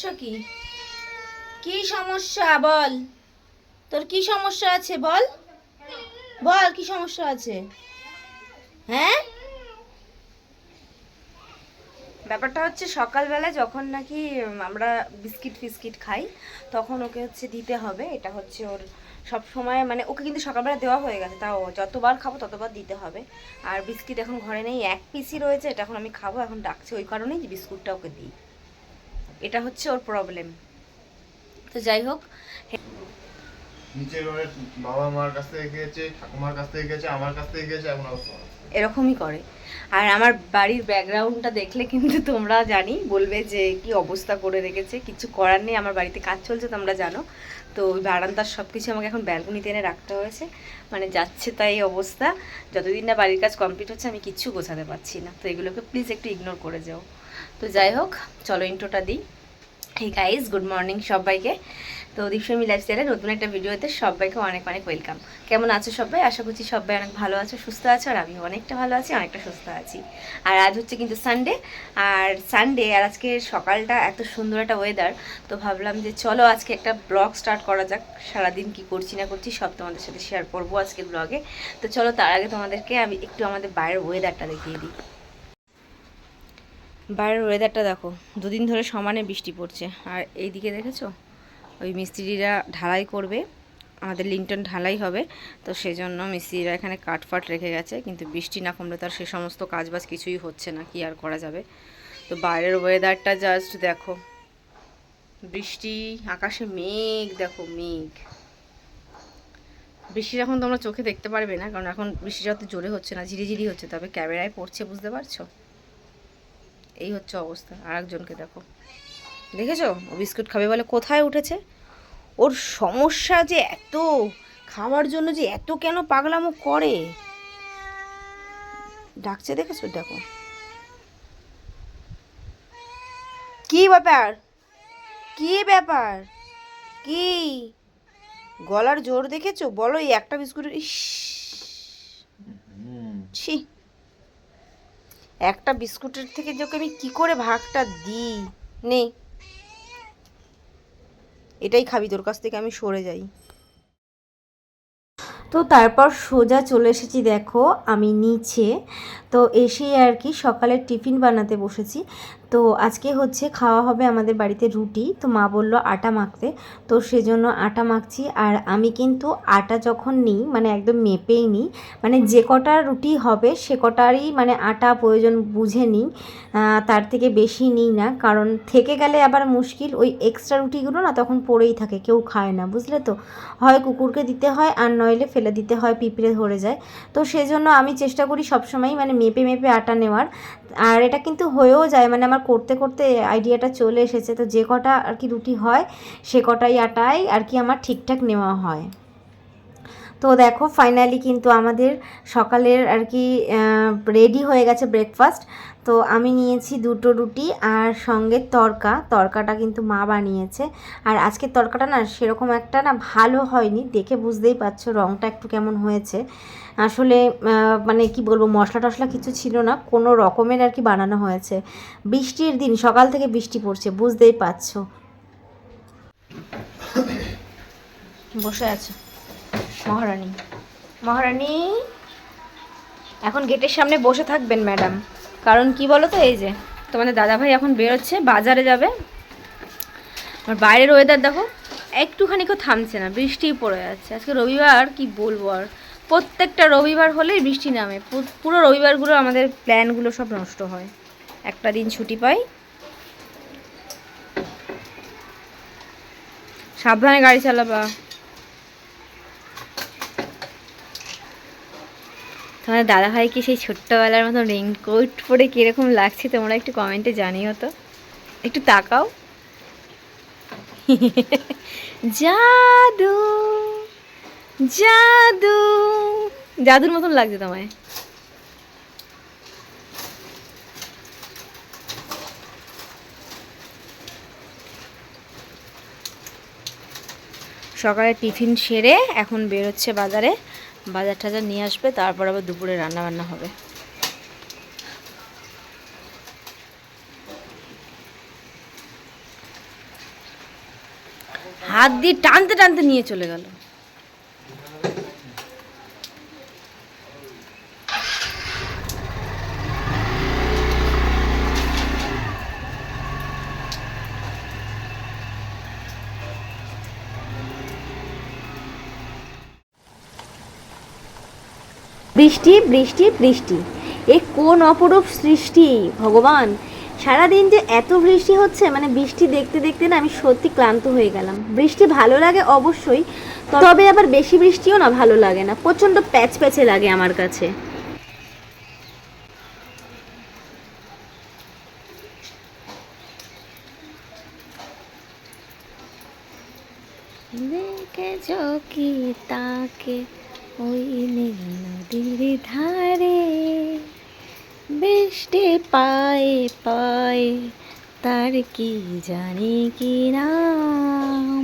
সমস্যা কি? কি সমস্যা? বল। তোর কি সমস্যা আছে বল? বল, কি সমস্যা আছে? হ্যাঁ? ব্যাপারটা হচ্ছে সকালবেলা যখন নাকি আমরা বিস্কিট ফিস্কিট খাই, তখন ওকে হচ্ছে দিতে হবে। এটা হচ্ছে ওর সব সময় মানে ওকে কিন্তু সকালবেলা দেওয়া হয়ে গেছে, তাও যতবার খাব ততবার দিতে হবে। আর বিস্কিট এখন ঘরে নেই, এক পিসই রয়েছে, এটা এখন আমি খাব, এখন ডাকছে ওই কারণেই বিস্কুটটা ওকে দিই। এটা হচ্ছে ওর প্রবলেম তো যাই হোক নিচের বাবা মার কাছ থেকে খেয়েছে ঠাকুমার কাছ থেকে খেয়েছে আমার কাছ থেকে এখন আবার এরকমই করে। আর আমার বাড়ির ব্যাকগ্রাউন্ডটা দেখলে কিন্তু তোমরা জানি বলবে যে কি অবস্থা করে রেখেছে কিছু করার নেই আমার বাড়িতে কাজ চলছে তোমরা জানো। তো ওই বারান্দার সব কিছু আমাকে এখন ব্যালকনিতে এনে রাখতে হয়েছে। মানে যাচ্ছে তাই অবস্থা। যতদিন না বাড়ির কাজ কমপ্লিট হচ্ছে আমি কিচ্ছু গোছাতে পারছি না। তো এগুলোকে প্লিজ একটু ইগনোর করে যাও। তো যাই হোক, চলো ইন্ট্রোটা দিই। এই গাইজ গুড মর্নিং সবাইকে। তো দীপসর্মী লাইফস্টাইলের নতুন একটা ভিডিওতে সবাইকে অনেক অনেক ওয়েলকাম কেমন আছো সবাই? আশা করছি সবাই অনেক ভালো আছো, সুস্থ আছো, আর আমি অনেকটা ভালো আছি, অনেকটা সুস্থ আছি। আর আজ হচ্ছে কিন্তু সানডে আর সানডে আর আজকে সকালটা এত সুন্দর একটা ওয়েদার তো ভাবলাম যে চলো আজকে একটা ব্লগ স্টার্ট করা যাক। সারাদিন কি করছি না করছি সব তোমাদের সাথে শেয়ার করব আজকের ব্লগে তো চলো তার আগে তোমাদেরকে আমি একটু আমাদের বাইরের ওয়েদারটা দেখিয়ে দিই। বাইরের ওয়েদারটা দেখো, দুদিন ধরে সমানে বৃষ্টি পড়ছে। আর এইদিকে দেখেছ? ওই মিস্ত্রিরা ঢালাই করবে, আমাদের লিংটন ঢালাই হবে, তো সেই জন্য মিস্ত্রিরা এখানে কাঠফাট রেখে গেছে, কিন্তু বৃষ্টি না কমলে তার সে সমস্ত কাজবাজ কিছুই হচ্ছে না, কি আর করা যাবে? তো বাইরের ওয়েদারটা জাস্ট দেখো, বৃষ্টি, আকাশে মেঘ, দেখো মেঘ। বৃষ্টি এখন তোমরা চোখে দেখতে পারবে না, কারণ এখন বৃষ্টি যত জোরে হচ্ছে না, ঝিরিঝিরি হচ্ছে, তবে ক্যামেরায় পড়ছে, বুঝতে পারছ? এই হচ্ছে অবস্থা। আর একজনকে দেখো। দেখেছ? ও বিস্কুট খাবে বলে কোথায় উঠেছে? ওর সমস্যা যে এত, খাওয়ার জন্য যে এত কেন পাগলামো করে? ডাকছে দেখেছ? দেখো। কি ব্যাপার? কি ব্যাপার? কি? গলার জোর দেখেছ? বলো এই একটা বিস্কুটের ইস। ছি। একটা বিস্কুটের থেকে যে আমি কি করে ভাগটা দিই? নে। এটাই খাবি, তোর কাছ থেকে আমি সরে যাই। তো তারপর সোজা চলে এসেছি, দেখো আমি নিচে। তো এসে আর কি সকালের টিফিন বানাতে বসেছি। তো আজকে হচ্ছে খাওয়া হবে আমাদের বাড়িতে রুটি। তো মা বলল আটা মাখতে। তো সেজন্য আটা মাখছি। আর আমি কিন্তু আটা যখন নিই মানে একদম মেপেই নিই মানে যে কটা রুটি হবে সে কটারই মানে আটা প্রয়োজন বুঝে নিই। তার থেকে বেশি নিই না। কারণ থেকে গেলে আবার মুশকিল, ওই এক্সট্রা রুটিগুলো না তখন পড়েই থাকে, কেউ খায় না, বুঝলে তো? হয় কুকুরকে দিতে হয়, আর নইলে ফেলে দিতে হয়, পিঁপড়ে ধরে যায়। তো সেই জন্য আমি চেষ্টা করি সবসময় মানে মেপে মেপে আটা নেওয়ার। আর এটা কিন্তু হয়েও যায় মানে আমার করতে করতে আইডিয়াটা চলে এসেছে। তো যে কটা আর কি রুটি হয়, সে কটাই আটাই আর কি আমার ঠিকঠাক নেওয়া হয়। তো দেখো ফাইনালি কিন্তু আমাদের সকালের আর কি রেডি হয়ে গেছে ব্রেকফাস্ট তো আমি নিয়েছি দুটো রুটি আর সঙ্গে তরকা। তরকাটা কিন্তু মা বানিয়েছে। আর আজকের তরকাটা না সেরকম একটা না ভালো হয়নি। দেখে বুঝতেই পারছ রঙটা একটু কেমন হয়েছে। আসলে মানে কি বলব মশলা টশলা কিছু ছিল না। কোনো রকমের আর কি বানানো হয়েছে। বৃষ্টির দিন, সকাল থেকে বৃষ্টি পড়ছে, বুঝতেই পারছ। বসে আছো। মহারানী। মহারানী, এখন গেটের সামনে বসে থাকবেন, ম্যাডাম। কারণ কি বলো তো এই যে তোমাদের দাদাভাই এখন বেরোচ্ছে, বাজারে যাবে। আর বাইরের ওয়েদার দেখো একটুখানিকেও থামছে না বৃষ্টিই পড়ে যাচ্ছে। আজকে রবিবার, কি বলব আর। প্রত্যেকটা রবিবার হলেই বৃষ্টি নামে। পুরো রবিবারগুলো আমাদের প্ল্যানগুলো সব নষ্ট হয়। একটা দিন ছুটি পাই। সাবধানে গাড়ি চালাবা। তোমার দাদা ভাইকে সেই ছোট্টবেলার মতো রেইনকোট পরে কীরকম লাগছে তোমরা একটু কমেন্টে জানিও তো। একটু তাকাও। জাদু জাদু। জাদুর মতন লাগছে তোমায়। সকালে টিফিন সেরে এখন বেরোচ্ছে বাজারে। বাজার টাজার নিয়ে আসবে, তারপর আবার দুপুরে রান্না বান্না হবে। হাত দিয়ে টানতে টানতে নিয়ে চলে গেল। বৃষ্টি বৃষ্টি বৃষ্টি। এ কোন অপরূপ সৃষ্টি, ভগবান? সারাদিন যে এত বৃষ্টি হচ্ছে মানে বৃষ্টি দেখতে দেখতে না আমি সত্যি ক্লান্ত হয়ে গেলাম। বৃষ্টি ভালো লাগে অবশ্যই, তবে আবার বেশি বৃষ্টিও না ভালো লাগে না। প্রচণ্ড প্যাচ প্যাচে লাগে আমার কাছে। দেখেছ কি তাকে? ওই নীল নদীর ধারে বৃষ্টি পায়ে পায়ে, তার কি জানি কি নাম?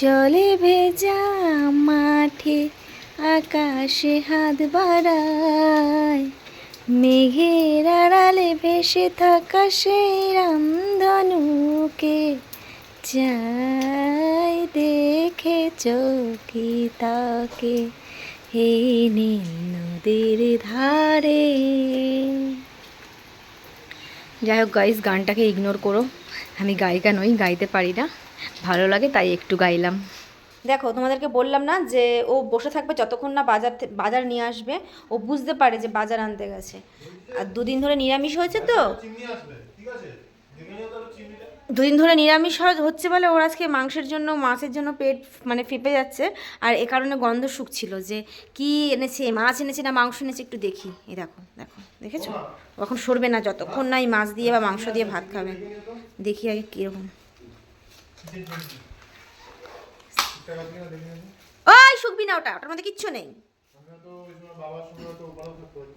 জলে ভেজা মাঠে আকাশে হাত বাড়ায়, মেঘের আড়ালে ভেসে থাকা সেই রামধনুকে চাই দেখে চোখি তাকে। এই নীল নদীর ধারে। যাই হোক গাইস গানটাকে ইগনোর করো। আমি গায়িকা নই, গাইতে পারি না। ভালো লাগে, তাই একটু গাইলাম। দেখো, তোমাদেরকে বললাম না যে, ও বসে থাকবে যতক্ষণ না বাজার বাজার নিয়ে আসবে। ও বুঝতে পারে যে বাজার আনতে গেছে। আর দুদিন ধরে নিরামিষ হয়েছে তো। ঠিক আছে দেখে নিও তাহলে চিমনিটা দুদিন ধরে নিরামিষ হচ্ছে বলে ওর আজকে মাংসের জন্য, মাছের জন্য পেট মানে ফেঁপে যাচ্ছে। আর এ কারণে গন্ধ শুকছিল যে কি এনেছে, মাছ এনেছে না মাংস এনেছে একটু দেখি। এই দেখো দেখো, দেখেছ? এখন সরবে না, যতক্ষণ না এই মাছ দিয়ে বা মাংস দিয়ে ভাত খাবে। দেখি আগে কীরকম। ওই, শুকবি না ওটা, ওটার মধ্যে কিচ্ছু নেই সঙ্গে তো উপাদান থাকতে পারি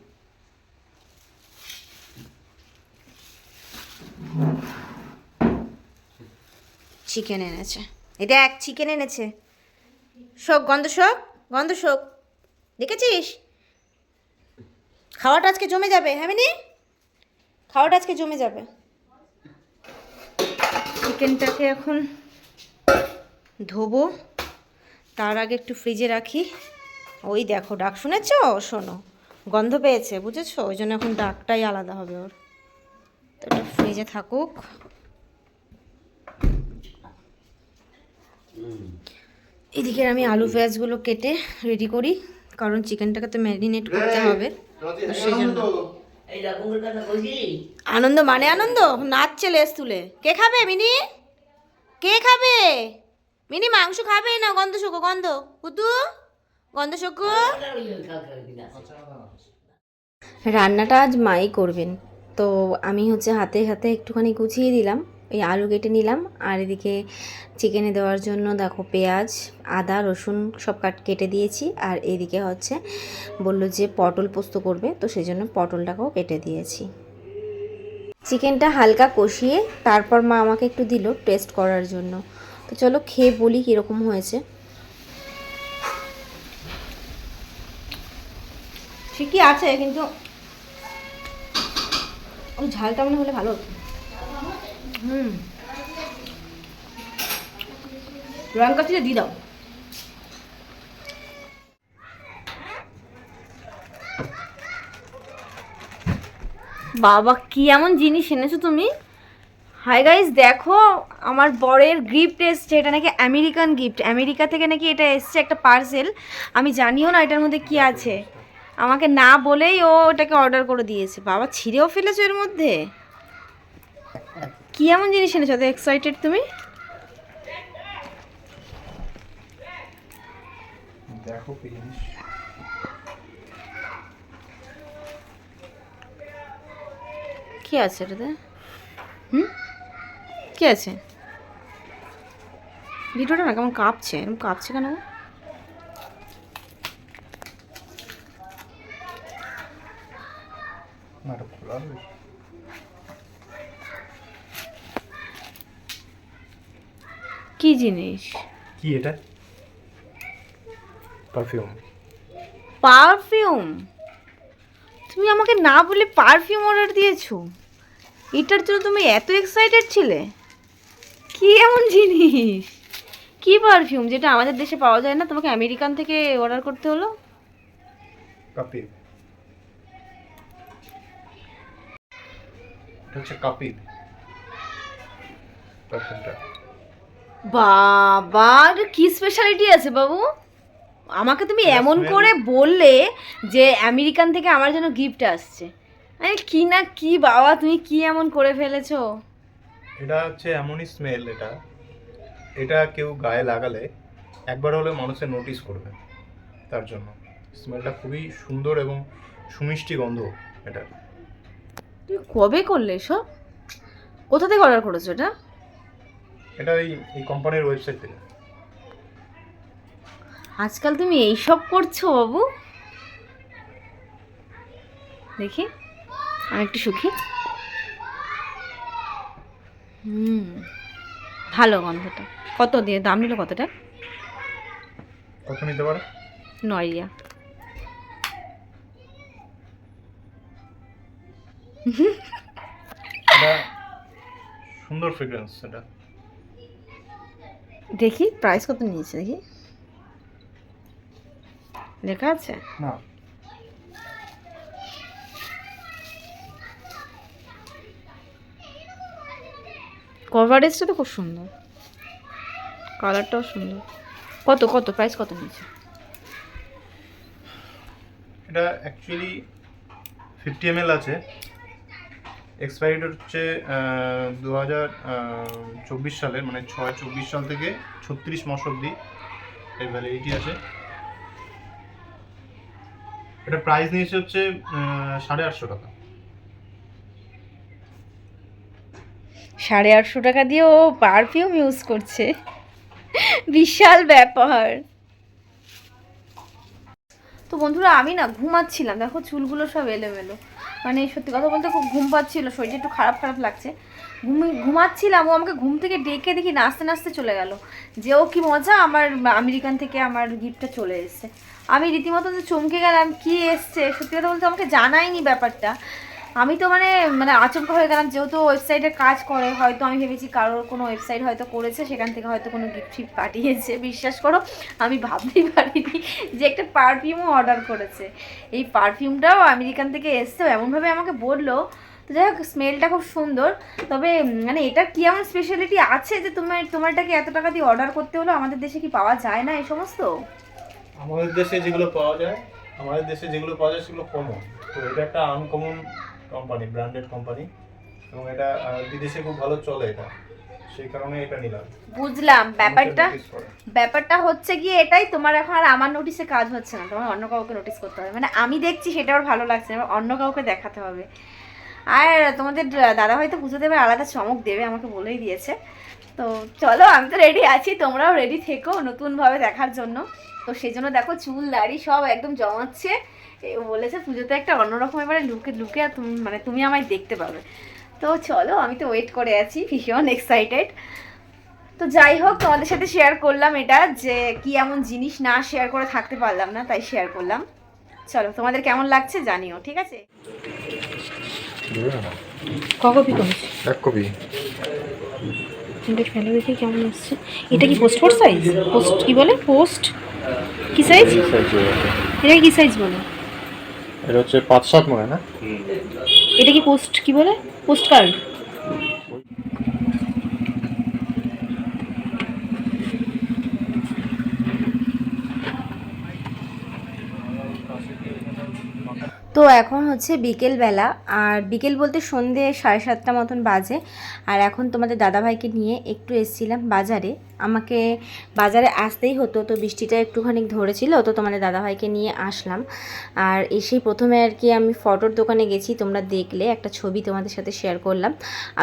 চিকেন এনেছে। এটা এক চিকেন এনেছে। শোক, গন্ধ শোক গন্ধ শোক। দেখেছিস? খাওয়াটা আজকে জমে যাবে হ্যাঁ মিনি? খাওয়াটা আজকে জমে যাবে। চিকেনটাকে এখন ধোবো। তার আগে একটু ফ্রিজে রাখি। ওই দেখো, ডাক শুনেছ? শোনো, গন্ধ পেয়েছে, বুঝেছ? ওই জন্য এখন ডাকটাই আলাদা হবে ওর। তো ফ্রিজে থাকুক। এদিকে আমি আলু পেঁয়াজগুলো কেটে রেডি করি কারণ চিকেনটাকে তো ম্যারিনেট করতে হবে। সেই জন্য। আনন্দ মানে আনন্দ? নাচছে লেস তুলে কে খাবে মিনি? কে খাবে? মিনি মাংস খাবে না? গন্ধ শুকো গন্ধ। কুতু গন্ধ শুকো। রান্নাটা আজ মাই করবেন। তো আমি হচ্ছে হাতে হাতে একটুখানি গুছিয়ে দিলাম। এই আলু কেটে নিলাম। আর এদিকে চিকেনে দেওয়ার জন্য দেখো পেঁয়াজ, আদা, রসুন সব কাট, কেটে দিয়েছি। আর এদিকে হচ্ছে বলল যে পটল পোস্ত করবে, তো সেই জন্য পটলটাকেও কেটে দিয়েছি। চিকেনটা হালকা কষিয়ে তারপর মা আমাকে একটু দিল টেস্ট করার জন্য। তো চলো খেয়ে বলি কীরকম হয়েছে। ঠিকই আছে, কিন্তু ঝালটা মনে হলে ভালো হতো। হুম। দিয়ে দাও। বাবা, কি এমন জিনিস এনেছো তুমি? হাই গাইস, দেখো, আমার বরের গিফট এসছে, এটা নাকি আমেরিকান গিফট। আমেরিকা থেকে নাকি এটা এসছে একটা পার্সেল। আমি জানিও না এটার মধ্যে কি আছে। আমাকে না বলেই ও ওটাকে অর্ডার করে দিয়েছে। বাবা, ছিঁড়েও ফেলেছো এর মধ্যে? কি এমন জিনিস এনেছো? এত এক্সাইটেড তুমি? দেখো কি জিনিস। কি আছে এটাতে? হুম? কি আছে? ভিডিওটা না কেমন কাঁপছে? এরকম কাঁপছে কেন? খোলা হবে কি জিনিস? কি এটা? পারফিউম পারফিউম তুমি আমাকে না বলে পারফিউম অর্ডার দিয়েছ? এটার জন্য তুমি এত এক্সাইটেড ছিলে? কি এমন জিনিস? কি পারফিউম যেটা আমাদের দেশে পাওয়া যায় না? তোমাকে আমেরিকান থেকে অর্ডার করতে হলো? কাপিল হচ্ছে কাপিল পারফিউমটা বাবা এটা কি স্পেশালিটি আছে বাবু? আমাকে তুমি এমন করে বললে যে আমেরিকান থেকে আমার জন্য গিফট আসছে। আরে কি না কি বাবা তুমি কি এমন করে ফেলেছো? এটা হচ্ছে এমনই স্মেল এটা। এটা কেউ গায়ে লাগালে একবার হলে মানুষের নোটিস করবে তার জন্য। স্মেলটা খুবই সুন্দর এবং সুমিষ্টি গন্ধ এটা তুমি কবে করলে এসব? কোথা থেকে অর্ডার করেছ এটা? এটা এই এই কোম্পানির ওয়েবসাইট থেকে। আজকাল তুমি এইসব করছ বাবু? দেখি আমি একটু সুখী হুম ভালো গন্ধটা। কত দিয়ে দাম নিল কতটা? কত নিতে পারে? এটা সুন্দর ফ্রেগ্রেন্স এটা। দেখি প্রাইস কত নিয়েছে দেখি। লেখা আছে? না। কভারেজটা তো খুব সুন্দর। কালারটাও সুন্দর। কত কত প্রাইস কত নিয়েছে? এটা অ্যাকচুয়ালি ফিফটি এম আছে। এক্সপায়ারি ডেট হচ্ছে দু হাজার চব্বিশ সালের মানে ছয় চব্বিশ সাল থেকে ছত্রিশ মাস অবধি এর ভ্যালিডিটি আছে। এটা প্রাইস নিয়েছে হচ্ছে সাড়ে আটশো টাকা। সাড়ে আটশো টাকা দিয়ে ও পারফিউম ইউজ করছে। বিশাল ব্যাপার। তো বন্ধুরা, আমি না ঘুমাচ্ছিলাম। দেখো চুলগুলো সব এলোমেলো। মানে সত্যি কথা বলতে খুব ঘুম পাচ্ছিল, শরীরটা একটু খারাপ খারাপ লাগছে। ঘুম, ঘুমাচ্ছিলাম, ও আমাকে ঘুম থেকে ডেকে দেখি নাচতে নাচতে চলে গেল। যে ও কি মজা, আমার আমেরিকান থেকে আমার গিফটটা চলে এসছে। আমি রীতিমতো চমকে গেলাম, কি এসছে, সত্যি কথা বলতে আমাকে জানায়নি ব্যাপারটা। আমি তো মানে মানে আচমকা হয়ে গেলাম, যেহেতু ওয়েবসাইটে কাজ করে, হয়তো আমি ভেবেছি কারোর কোনো ওয়েবসাইট হয়তো করেছে, সেখান থেকে হয়তো কোনো গিফট ফিফট পাঠিয়েছে, বিশ্বাস করো, আমি ভাবতেই পারিনি যে একটা পারফিউমও অর্ডার করেছে। এই পারফিউমটাও আমেরিকান থেকে এসছে এমনভাবে আমাকে বলল, তো যাই হোক স্মেলটা খুব সুন্দর, তবে মানে এটার কি এমন স্পেশালিটি আছে যে তোমার তোমার এটাকে এত টাকা দিয়ে অর্ডার করতে হলো? আমাদের দেশে কি পাওয়া যায় না এই সমস্ত? আমাদের দেশে যেগুলো পাওয়া যায়, আমাদের দেশে যেগুলো পাওয়া যায় সেগুলো কমন তো এটা একটা আনকমন কোম্পানি ব্র্যান্ডেড কোম্পানি এবং এটা বিদেশে খুব ভালো চলে এটা। সেই কারণে এটা নিলাম। বুঝলাম। ব্যাপারটা ব্যাপারটা হচ্ছে গিয়ে এটাই তোমার এখন আর আমার নোটিসে কাজ হচ্ছে না। তোমার অন্য কাউকে নোটিস করতে হবে। মানে আমি দেখছি সেটা ওর ভালো লাগছে না অন্য কাউকে দেখাতে হবে। আর তোমাদের দাদা হয়তো পুজো দেবে আলাদা চমক দেবে আমাকে বলেই দিয়েছে। তো চলো আমি তো রেডি আছি তোমরাও রেডি থেকো নতুনভাবে দেখার জন্য। তো সেই জন্য দেখো চুল দাড়ি সব একদম জমাচ্ছে। এ বলেছে পুজোতে একটা অন্যরকম এবারে লুকে লুকে আর তুমি মানে তুমি আমায় দেখতে পাবে। তো চলো আমি তো ওয়েট করে আছি ভীষণ এক্সাইটেড তো যাই হোক তোমাদের সাথে শেয়ার করলাম এটা যে কি এমন জিনিস না শেয়ার করে থাকতে পারলাম না তাই শেয়ার করলাম। চলো তোমাদের কেমন লাগছে জানিও ঠিক আছে? কপি এক কপি। এটা ফেলে দেখি কেমন আসছে? এটা কি পোস্ট ফোর সাইজ পোস্ট কি বলে? পোস্ট কি সাইজ এটা কি সাইজ বলে? এটা হচ্ছে পাঁচ সাত মনে না? এটা কি পোস্ট কি বলে? পোস্ট কার্ড তো এখন হচ্ছে বিকেলবেলা, আর বিকেল বলতে সন্ধে সাড়ে সাতটা মতন বাজে। আর এখন তোমাদের দাদাভাইকে নিয়ে একটু এসেছিলাম বাজারে। আমাকে বাজারে আসতেই হতো, তো বৃষ্টিটা একটুখানি ধরেছিল, তো তোমাদের দাদাভাইকে নিয়ে আসলাম। আর এসেই প্রথমে আর কি আমি ফটোর দোকানে গেছি, তোমরা দেখলে, একটা ছবি তোমাদের সাথে শেয়ার করলাম।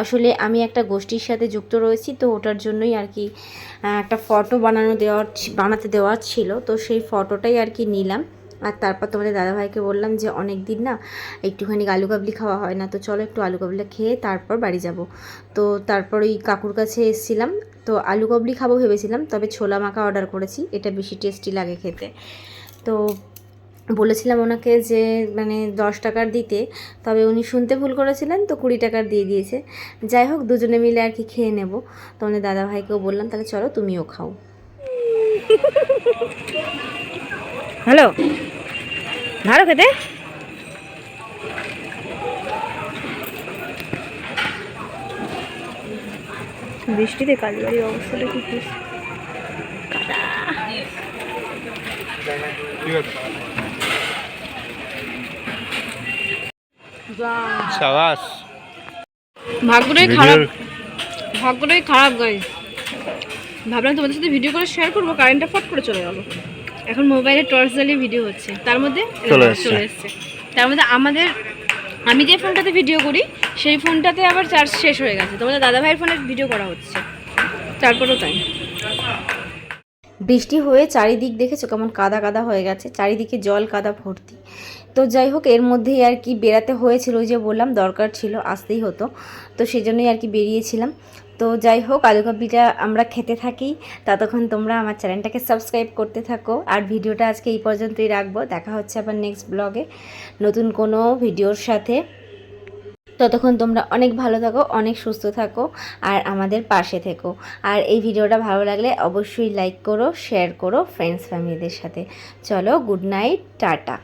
আসলে আমি একটা গোষ্ঠীর সাথে যুক্ত রয়েছি, তো ওটার জন্যই আর কি একটা ফটো বানানো দেওয়ার বানাতে দেওয়ার ছিল। তো সেই ফটোটাই আর কি নিলাম। আর তারপর তোমাদের দাদাভাইকে বললাম যে অনেক দিন না একটুখানি আলু কাবলি খাওয়া হয় না, তো চলো একটু আলু কাবলি খেয়ে তারপর বাড়ি যাব। তো তারপর ওই কাকুর কাছে এসেছিলাম, তো আলু কাবলি খাব ভেবেছিলাম, তবে ছোলা মাখা অর্ডার করেছি, এটা বেশি টেস্টি লাগে খেতে। তো বলেছিলাম ওনাকে যে মানে দশ টাকার দিতে, তবে উনি শুনতে ভুল করেছিলেন, তো কুড়ি টাকার দিয়ে দিয়েছে। যাই হোক, দুজনে মিলে আর কি খেয়ে নেব। তো আমাদের দাদা ভাইকেও বললাম, তাহলে চলো তুমিও খাও। হ্যালো? ভালো খেতে? বৃষ্টিতে কালীবাড়ির অবস্থাটা কি সাবাস। ভাগ্যটাই খারাপ। ভাগ্যটাই খারাপ গাই ভাবলাম তোমাদের সাথে ভিডিও করে শেয়ার করব কারেন্টটা ফট করে চলে গেল। এখন মোবাইলে টর্চ জ্বালিয়ে ভিডিও হচ্ছে। তার মধ্যে চলে এসছে। তার মধ্যে আমাদের আমি যে ফোনটাতে ভিডিও করি সেই ফোনটাতে আবার চার্জ শেষ হয়ে গেছে। তোমাদের দাদা ভাইয়ের ফোনে ভিডিও করা হচ্ছে। তারপরেও তাই। বৃষ্টি হয়ে চারিদিক দেখেছ কেমন কাদা কাদা হয়ে গেছে? চারিদিকে জল কাদা ভর্তি। তো যাই হোক এর মধ্যেই আর কি বেরাতে হয়েছিল ওই যে বললাম দরকার ছিল আসতেই হতো। তো সেই জন্যই আর কি বেরিয়েছিলাম। তো যাই হোক, আলু কাবলিটা আমরা খেতে থাকি। ততক্ষণ তোমরা আমার চ্যানেলটাকে সাবস্ক্রাইব করতে থাকো। আর ভিডিওটা আজকে এই পর্যন্তই রাখব। দেখা হচ্ছে আবার নেক্সট ব্লগে নতুন কোনো ভিডিওর সাথে। ততক্ষণ তোমরা অনেক ভালো থাকো, অনেক সুস্থ থাকো, আর আমাদের পাশে থেকো। আর এই ভিডিওটা ভালো লাগলে অবশ্যই লাইক করো শেয়ার করো ফ্রেন্ডস ফ্যামিলিদের সাথে। চলো গুড নাইট টাটা।